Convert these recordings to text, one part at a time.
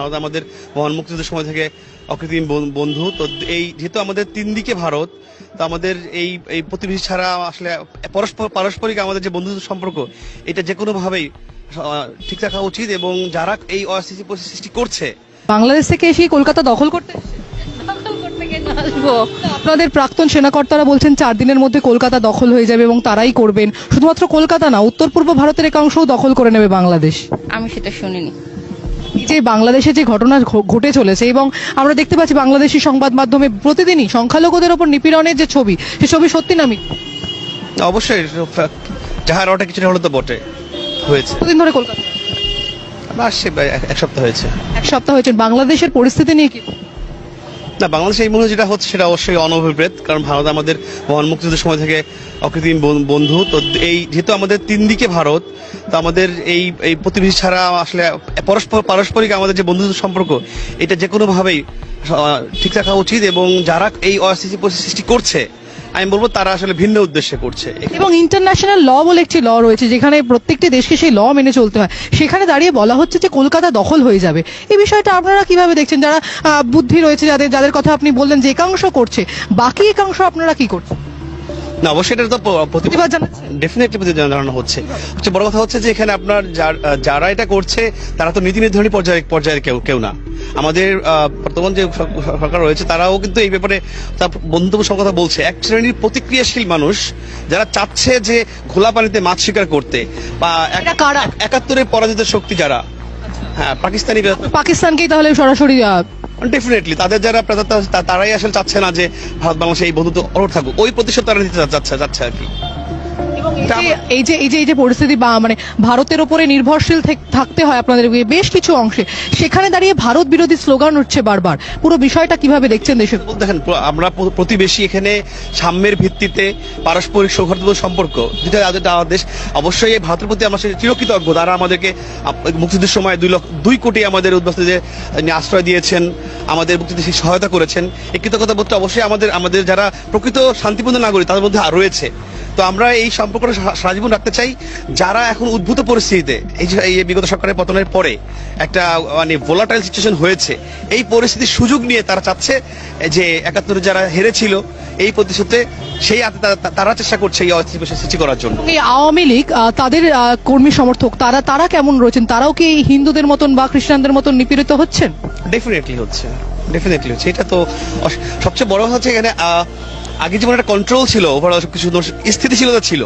ভারত আমাদের মহান মুক্তিযুদ্ধের সময় থেকে অকৃত্রিম বন্ধু। তো এই যেহেতু আমাদের তিন দিকে ভারত তো আমাদের এই এই প্রতিবেশী ছাড়া আসলে পরস্পর পারস্পরিক আমাদের যে বন্ধুত্ব সম্পর্ক এটা যে কোনোভাবেই ঠিক রাখা উচিত এবং যারা এই অস্থিতি পরিস্থিতি সৃষ্টি করছে। বাংলাদেশ থেকে এসে কলকাতা দখল করতে আপনাদের প্রাক্তন সেনাকর্তারা বলছেন চার দিনের মধ্যে কলকাতা দখল হয়ে যাবে এবং তারাই করবেন। শুধুমাত্র কলকাতা না উত্তর পূর্ব ভারতের একাংশও দখল করে নেবে বাংলাদেশ। আমি সেটা শুনিনি। যে বাংলাদেশে যে ঘটনা ঘটে চলেছে এবং আমরা দেখতে পাচ্ছি বাংলাদেশি সংবাদ মাধ্যমে প্রতিদিনই সংখ্যালঘুদের ওপর নিপীড়নের যে ছবি সে ছবি সত্যি না? অবশ্যই যাহার ওটা কিছুটা হলে তো বটে হয়েছে। কতদিন ধরে কলকাতা? আসছে এক সপ্তাহ হয়েছে। এক সপ্তাহ হয়েছে। বাংলাদেশের পরিস্থিতি নিয়ে কি না, বাংলাদেশে এই মুহূর্তে যেটা হচ্ছে সেটা অবশ্যই অনভিপ্রেত, কারণ ভারত আমাদের মহান মুক্তিযুদ্ধের সময় থেকে অকৃত্রিম বন্ধু। তো এই, যেহেতু আমাদের তিন দিকে ভারত, তো আমাদের এই এই প্রতিবেশী ছাড়া আসলে পরস্পর, পারস্পরিক আমাদের যে বন্ধুত্ব সম্পর্ক, এটা যে কোনোভাবেই ঠিক রাখা উচিত এবং যারা এই অস্থিতি সৃষ্টি করছে আমি বলব তারা আসলে ভিন্ন উদ্দেশ্যে করছে। এবং ইন্টারন্যাশনাল ল বলে একটি ল রয়েছে, যেখানে প্রত্যেকটি দেশকে সেই ল মেনে চলতে হয়। সেখানে দাঁড়িয়ে বলা হচ্ছে যে কলকাতা দখল হয়ে যাবে। এই বিষয়টা আপনারা কীভাবে দেখছেন? যারা বুদ্ধি রয়েছে, যাদের যাদের কথা আপনি বললেন যে একাংশ করছে, বাকি একাংশ আপনারা কি করছেন? না অবশ্যই এটা তো প্রতিবাদ প্রতিবাদ জানাচ্ছেন ডেফিনেটলি জানানো হচ্ছে। হচ্ছে বড় কথা হচ্ছে যে এখানে আপনার যার- এটা করছে তারা তো নীতি নির্ধারণী পর্যায়ে পর্যায়ের কেউ কেউ না। আমাদের বর্তমান যে সরকার রয়েছে তারাও কিন্তু এই ব্যাপারে তার বন্ধুত্ব সঙ্গে কথা বলছে। এক শ্রেণির প্রতিক্রিয়াশীল মানুষ যারা চাচ্ছে যে খোলা পানিতে মাছ শিকার করতে বা এক- এটা কারা? একাত্তরের পরাজিত শক্তি যারা। হ্যাঁ পাকিস্তানি পাকিস্তানকেই তাহলে সরাসরি ডেফিনেটলি তাদের যারা তারাই আসলে চাচ্ছে না যে ভারত বাংলাদেশে এই বন্ধুত্ব অরোধ থাকুক। ওই প্রতিশোধ তারা নিতে যাচ্ছে যাচ্ছে আর কি। এই যে- এই যে এই যে পরিস্থিতি বা মানে ভারতের ওপরে নির্ভরশীল থাকতে হয় আপনাদের বেশ কিছু অংশে। সেখানে দাঁড়িয়ে ভারত বিরোধী স্লোগান উঠছে বারবার। পুরো বিষয়টা কীভাবে দেখছেন দেশে দেখেন আমরা প্রতিবেশী এখানে সাম্যের ভিত্তিতে পারস্পরিক সৌহার্দ্য সম্পর্ক যেটা আমাদের দেশ অবশ্যই এই ভারতের প্রতি আমরা চিরকৃতজ্ঞ। তারা আমাদেরকে মুক্তিযুদ্ধের সময় দুই লক্ষ দুই কোটি আমাদের উদ্বাস্তুদের আশ্রয় দিয়েছেন আমাদের মুক্তিযুদ্ধে সহায়তা করেছেন। এই কৃতজ্ঞতা বোধটা অবশ্যই আমাদের আমাদের যারা প্রকৃত শান্তিপূর্ণ নাগরিক তাদের মধ্যে আর রয়েছে। তো আমরা এই সম্পর্কটা সা- সারা জীবন রাখতে চাই। যারা এখন উদ্ভূত পরিস্থিতিতে এই যে এই বিগত সরকারের পতনের পরে একটা মানে ভোলাটাইল সিচুয়েশন হয়েছে এই পরিস্থিতির সুযোগ নিয়ে তারা চাচ্ছে যে একাত্তরে যারা হেরেছিল এই প্রতিশোধে সেই তারা চেষ্টা করছে এই পরিস্থিতি সৃষ্টি করার জন্য। এই আওয়ামী লীগ তাদের কর্মী সমর্থক তারা তারা কেমন রয়েছেন? তারাও কি হিন্দুদের মতন বা খ্রিস্টানদের মতন নিপীড়িত হচ্ছেন? ডেফিনেটলি হচ্ছে ডেফিনেটলি হচ্ছে। এটা তো সবচেয়ে বড় হচ্ছে এখানে আগে যেমন একটা কন্ট্রোল ছিল ওভারঅল কিছু স্থিতিশীলতা ছিল।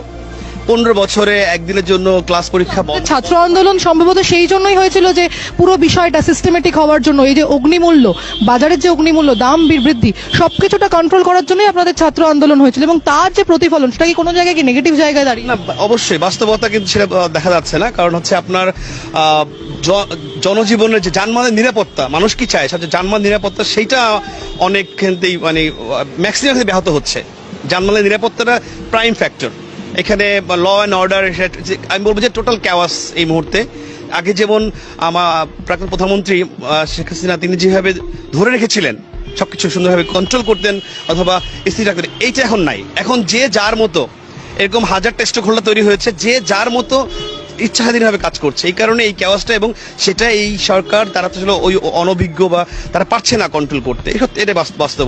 পনেরো বছরে একদিনের জন্য ক্লাস পরীক্ষা ছাত্র আন্দোলন সম্ভবত সেই জন্যই হয়েছিল যে পুরো বিষয়টা সিস্টেমেটিক হওয়ার জন্য এই যে অগ্নিমূল্য বাজারের যে অগ্নিমূল্য দাম বৃদ্ধি সবকিছুটা কন্ট্রোল করার জন্যই আপনাদের ছাত্র আন্দোলন হয়েছিল এবং তার যে প্রতিফলন সেটা কি কোনো জায়গায় কি নেগেটিভ জায়গায় দাঁড়িয়ে? না অবশ্যই বাস্তবতা কিন্তু সেটা দেখা যাচ্ছে না। কারণ হচ্ছে আপনার জনজীবনের যে যানবাহনের নিরাপত্তা মানুষ কি চায়? সবচেয়ে যানবাহন নিরাপত্তা সেইটা অনেক ক্ষেত্রেই মানে ম্যাক্সিমাম ব্যাহত হচ্ছে। যানবাহনের নিরাপত্তাটা প্রাইম ফ্যাক্টর এখানে ল অ্যান্ড অর্ডার আমি বলব যে টোটাল ক্যাওয়াস এই মুহূর্তে। আগে যেমন আমার প্রাক্তন প্রধানমন্ত্রী শেখ হাসিনা, তিনি যেভাবে ধরে রেখেছিলেন, সবকিছু সুন্দরভাবে কন্ট্রোল করতেন, অথবা স্থির রাখতেন, এইটা এখন নাই। এখন যে যার মতো, এরকম হাজার টেস্ট খোলা তৈরি হয়েছে, যে যার মতো ইচ্ছাধীনভাবে কাজ করছে, এই কারণে এই ক্যাওয়াসটা এবং সেটা এই সরকার, তারা তো আসলে ওই অনভিজ্ঞ বা তারা পারছে না কন্ট্রোল করতে। এটা বাস্তব